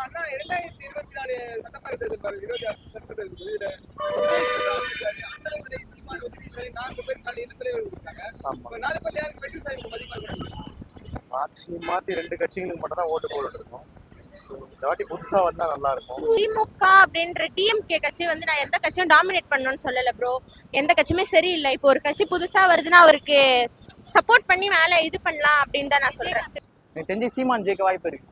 அண்ணா இரண்டாயிரத்தி இருபத்தி நாலு சட்டமன்ற தேர்தல் இருபத்தி ஆறு சட்டமன்ற மாத்தி மாத்தி ரெண்டு கட்சிகளுக்கு மட்டும் தான் ஓட்டு So, இந்த வாட்டி புதுசா வந்தா நல்லா இருக்கும் திமுக அப்படின்ற டிஎம்கே கட்சி வந்து நான் எந்த கட்சியும் டாமினேட் பண்ணணும்னு சொல்லல ப்ரோ எந்த கட்சியுமே சரியில்லை. இப்போ ஒரு கட்சி புதுசா வருதுன்னா அவருக்கு சப்போர்ட் பண்ணி மேல இது பண்ணலாம் அப்படின்னு தான் நான் சொல்றேன். எனக்கு தெரிஞ்சு சீமான் ஜெயிக்க வாய்ப்பு இருக்கு.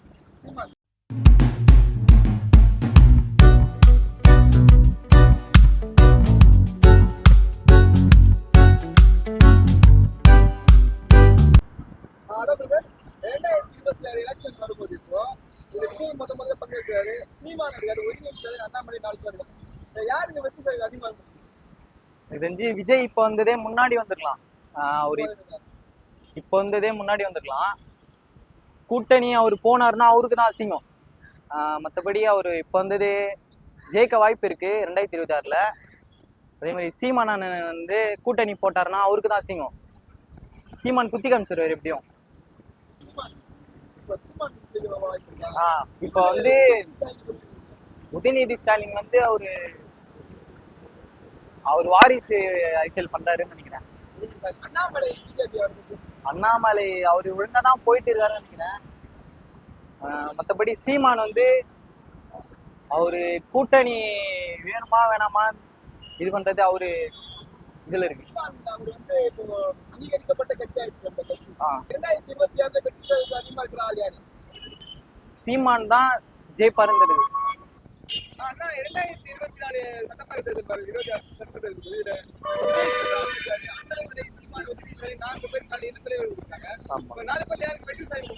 யாருக்கு வெற்றி எனக்கு தெரிஞ்சு விஜய் இப்போ வந்ததே முன்னாடி வந்திருக்கலாம். அவரு இப்போ வந்ததே முன்னாடி வந்திருக்கலாம். கூட்டணி அவர் போனாருன்னா அவருக்கு தான் அசிங்கம். மற்றபடி அவர் இப்போ வந்தது ஜெயிக்க வாய்ப்பு இருக்கு ரெண்டாயிரத்தி இருபத்தி ஆறில் அதே மாதிரி சீமான் வந்து கூட்டணி போட்டாருன்னா அவருக்கு தான் அசிங்கம். சீமான் குத்தி காமிச்சிருவார் எப்படியும். இப்போ வந்து உதயநிதி ஸ்டாலின் வந்து அவரு அவர் வாரிசு அரசியல் பண்றாருன்னு நினைக்கிறேன். அண்ணாமலை அவர் ஒழுங்கா தான் போயிட்டு இருக்காருன்னு நினைக்கிறேன். மத்தபடி சீமான் வந்து அவரு கூட்டணி வேணுமா வேணாமா இது பண்றது அவரு இதுல இருக்கு. சீமான் தான் ஜெயிப்பாருன்னு தெரியுது. அண்ணா இரண்டாயிரத்தி இருபத்தி நாலு சட்டமன்ற தேர்தல் இருபத்தி ஆறு சட்டமன்ற தேர்தல் நான்கு பேர் நாலு நாலு பேர் யாருக்கு வெற்றி சாய்ப்பு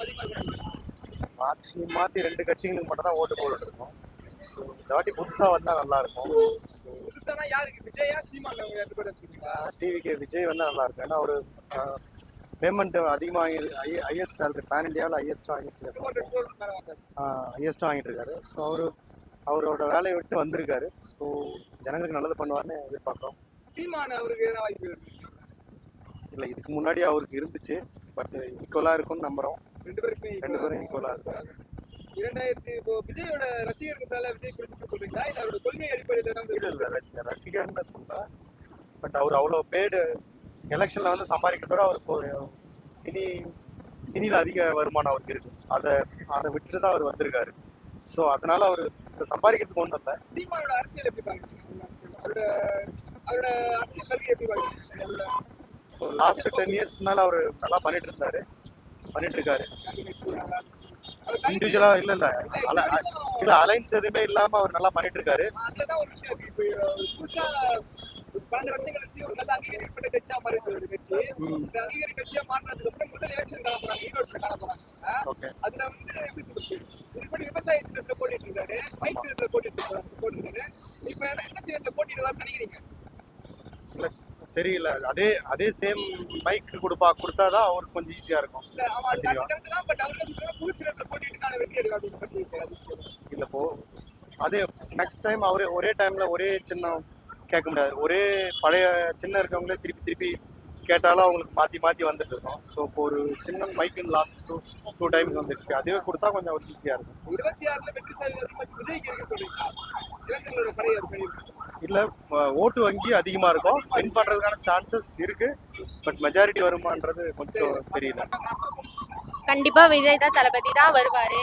மாத்தி மாத்தி ரெண்டு கட்சிகளுக்கு மட்டும் தான் ஓட்டு போட்டுட்டு இருக்கோம். இந்த வாட்டி புதுசா வந்தா நல்லா இருக்கும். புதுசானா யாருக்கு? விஜயா சீமான் அவங்க ரெண்டு பேரும் வச்சுக்கீங்களா டிவிகே விஜய் வந்தா நல்லா இருக்கும். ஏன்னா அவரு பேமெண்ட் அதிகமாக ஐஎஸ் சேலரி பேன் ஹையஸ்ட் வாங்கிட்டு இருக்காரு. ஹையஸ்ட் வாங்கிட்டு இருக்காரு. ஸோ அவரு அவரோட வேலையை விட்டு வந்திருக்காரு. ஸோ ஜனங்களுக்கு நல்லது பண்ணுவார்னு எதிர்பார்க்குறோம். சீமான் அவருக்கு எதனா வாய்ப்பு இருக்கு இல்லை இதுக்கு முன்னாடி அவருக்கு இருந்துச்சு. பட் ஈக்குவலாக இருக்கும்னு நம்புகிறோம் ரெண்டு பேருக்குமே ரெண்டு பேரும் ஈக்குவலாக இருக்கும் இரண்டாயிரத்தி இப்போ விஜயோட ரசிகர்களால விஜய் குறிப்பிட்டு சொல்றீங்களா? இல்ல அவரோட கொள்கை அடிப்படையில தான் இல்லை இல்லை ரசிகர் ரசிகர்னு சொல்ல பட் அவர் அவ்வளோ பேடு எலெக்ஷனில் வந்து சம்பாதிக்கிறதோட அவருக்கு சினி சினியில் அதிக வருமானம் அவருக்கு இருக்கு. அதை அதை விட்டுட்டு தான் அவர் வந்திருக்காரு. ஸோ அதனால அவர் சம்பாதிக்கிறதுக்கு ஒன்றும் இல்லை. சீமானோட அரசியல் எப்படி பாக்குறீங்க அவரோட அவரோட அரசியல் கல்வி எப்படி ஸோ லாஸ்ட் டென் இயர்ஸ் மேலே அவர் நல்லா பண்ணிட்டு இருந்தாரு. பண்ணிட்டு இருக்காரு. இண்டிவிஜுவலாக இல்லை இல்லை. அல இல்லை அலைன்ஸ் எதுவுமே இல்லாமல் அவர் நல்லா பண்ணிட்டு இருக்காரு. ஓகே அதுல வந்து இப்படி விவசாய சின்னத்துல போட்டிட்டு இருக்காரு மைக் சின்னத்துல போட்டிட்டு இருக்காரு போட்டிருக்காரு. இப்ப என்ன சின்னத்துல போட்டிடுவார்னு நினைக்கிறீங்க? தெரியல. அதே அதே சேம் மைக் கொடுப்பா கொடுத்தாதான் அவருக்கு கொஞ்சம் ஈஸியாக இருக்கும். இல்ல போட்டிட்டு போ. அதே நெக்ஸ்ட் டைம் அவரே ஒரே டைம்ல ஒரே சின்னம் கேட்க முடியாது. ஒரே பழைய சின்ன இருக்கவங்களே திருப்பி திருப்பி கேட்டாலும் அவங்களுக்கு மாற்றி மாற்றி வந்துட்டு இருக்கோம். ஸோ இப்போ ஒரு சின்ன மைக்குன்னு லாஸ்ட் டூ டூ டைம்ஸ் வந்துருச்சு. அதுவே கொடுத்தா கொஞ்சம் அவருக்கு ஈஸியாக இருக்கும். இருபத்தி ஆறுல வெற்றி இல்லை ஓட்டு வங்கி அதிகமாக இருக்கும். வின் பண்ணுறதுக்கான சான்சஸ் இருக்கு. பட் மெஜாரிட்டி வருமான்றது கொஞ்சம் தெரியல. கண்டிப்பா விஜய் தான் தளபதி தான் வருவாரு.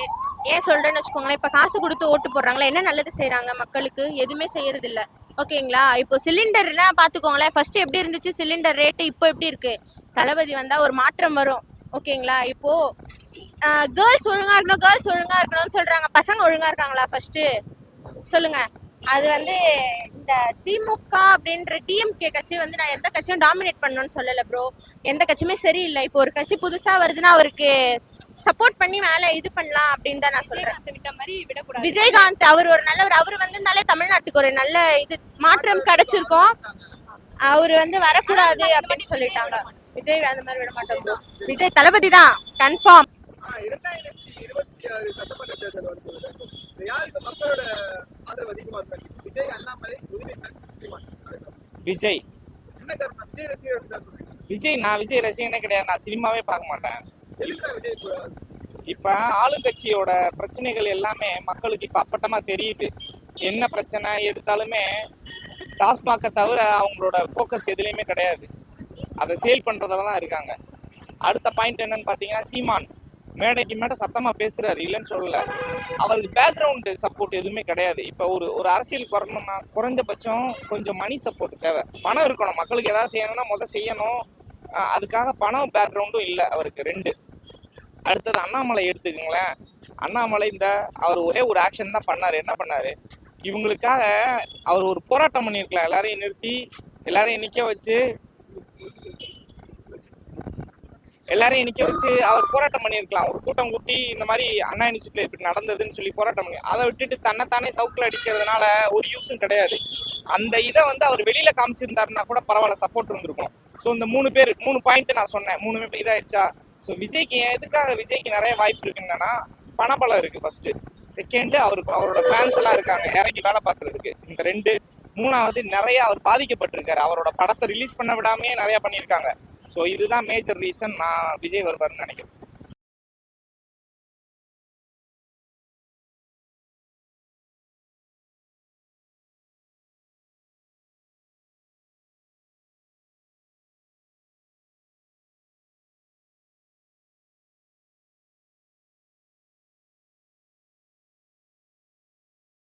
ஏன் சொல்றேன்னு வச்சுக்கோங்களேன். இப்ப காசு கொடுத்து ஓட்டு போடுறாங்களா என்ன நல்லது செய்றாங்க மக்களுக்கு? எதுவுமே செய்யறது இல்ல ஓகேங்களா? இப்போ சிலிண்டர்னா பார்த்துக்கோங்களேன். ஃபர்ஸ்ட் எப்படி இருந்துச்சு சிலிண்டர் ரேட்டு இப்போ எப்படி இருக்கு? தளபதி வந்தால் ஒரு மாற்றம் வரும். ஓகேங்களா? இப்போ கேர்ள்ஸ் ஒழுங்காக இருக்கணும் கேர்ள்ஸ் ஒழுங்காக இருக்கணும்னு சொல்கிறாங்க பசங்க ஒழுங்காக இருக்காங்களா ஃபர்ஸ்ட்டு சொல்லுங்க. அது வந்து இந்த திமுக அப்படின்ற டிஎம்கே கட்சி வந்து நான் எந்த கட்சியும் டாமினேட் பண்ணணும்னு சொல்லலை ப்ரோ எந்த கட்சியுமே சரியில்லை. இப்போ ஒரு கட்சி புதுசாக வருதுன்னா அவருக்கு சப்போர்ட் பண்ணி மேல இது பண்ணலாம் அப்படின்னு தான் நான் சொல்றேன். விட்ட மாதிரி விடக்கூடாது. விஜயகாந்த் அவர் ஒரு நல்லவர். அவர் வந்திருந்தாலே தமிழ்நாட்டுக்கு ஒரு நல்ல இது மாற்றம் கிடைச்சிருக்கும். அவர் வந்து வரக்கூடாது அப்படின்னு சொல்லிட்டாங்க. விஜய் அந்த மாதிரி விட மாட்டோம். விஜய் தளபதி தான். கன்ஃபார்ம் விஜய் விஜய் நான் விஜய் ரசிகனே கிடையாது. நான் சினிமாவே பார்க்க மாட்டேன். இப்போ ஆளுங்கட்சியோட பிரச்சனைகள் எல்லாமே மக்களுக்கு இப்போ அப்பட்டமா தெரியுது. என்ன பிரச்சனை எடுத்தாலுமே டாஸ்மாக தவிர அவங்களோட ஃபோக்கஸ் எதுலேயுமே கிடையாது. அதை சேல் பண்ணுறதுல தான் இருக்காங்க. அடுத்த பாயிண்ட் என்னன்னு பார்த்தீங்கன்னா சீமான் மேடைக்கு மேடை சத்தமாக பேசுகிறாரு இல்லைன்னு சொல்லல. அவருக்கு பேக்ரவுண்டு சப்போர்ட் எதுவுமே கிடையாது. இப்போ ஒரு ஒரு அரசியலுக்கு வரணும்னா குறைஞ்சபட்சம் கொஞ்சம் மணி சப்போர்ட் தேவை. பணம் இருக்கணும். மக்களுக்கு எதாவது செய்யணும்னா முதல் செய்யணும். அதுக்காக பணம் பேக்ரவுண்டும் இல்லை அவருக்கு ரெண்டு. அடுத்தது அண்ணாமலை எடுத்துக்கங்களேன். அண்ணாமலை இந்த அவர் ஒரே ஒரு ஆக்ஷன் தான் பண்ணார். என்ன பண்ணார்? இவங்களுக்காக அவர் ஒரு போராட்டம் பண்ணியிருக்கலாம் எல்லாரையும் நிறுத்தி எல்லாரையும் நிற்க வச்சு எல்லாரையும் நிற்க வச்சு அவர் போராட்டம் பண்ணியிருக்கலாம். ஒரு கூட்டம் கூட்டி இந்த மாதிரி அண்ணா யூனிவர்சிட்டியில் இப்படி நடந்ததுன்னு சொல்லி போராட்டம் பண்ணி அதை விட்டுட்டு தன்னைத்தானே சவுக்கில் அடிக்கிறதுனால ஒரு யூஸும் கிடையாது. அந்த இதை வந்து அவர் வெளியில் காமிச்சிருந்தாருன்னா கூட பரவாயில்ல சப்போர்ட் இருந்திருக்கும். ஸோ இந்த மூணு பேர் மூணு பாயிண்ட் நான் சொன்னேன். மூணு இதாயிடுச்சா ஸோ விஜய்க்கு எதுக்காக விஜய்க்கு நிறைய வாய்ப்பு இருக்கு என்னன்னா பணபலம் இருக்கு ஃபர்ஸ்ட் செகண்டு அவருக்கு அவரோட ஃபேன்ஸ் எல்லாம் இருக்காங்க இறங்கி வேலை பார்க்கறதுக்கு. இந்த ரெண்டு மூணாவது நிறைய அவர் பாதிக்கப்பட்டிருக்காரு. அவரோட படத்தை ரிலீஸ் பண்ண விடாமையே நிறைய பண்ணியிருக்காங்க. ஸோ இதுதான் மேஜர் ரீசன் நான் விஜய் வருவார்னு நினைக்கிறேன்.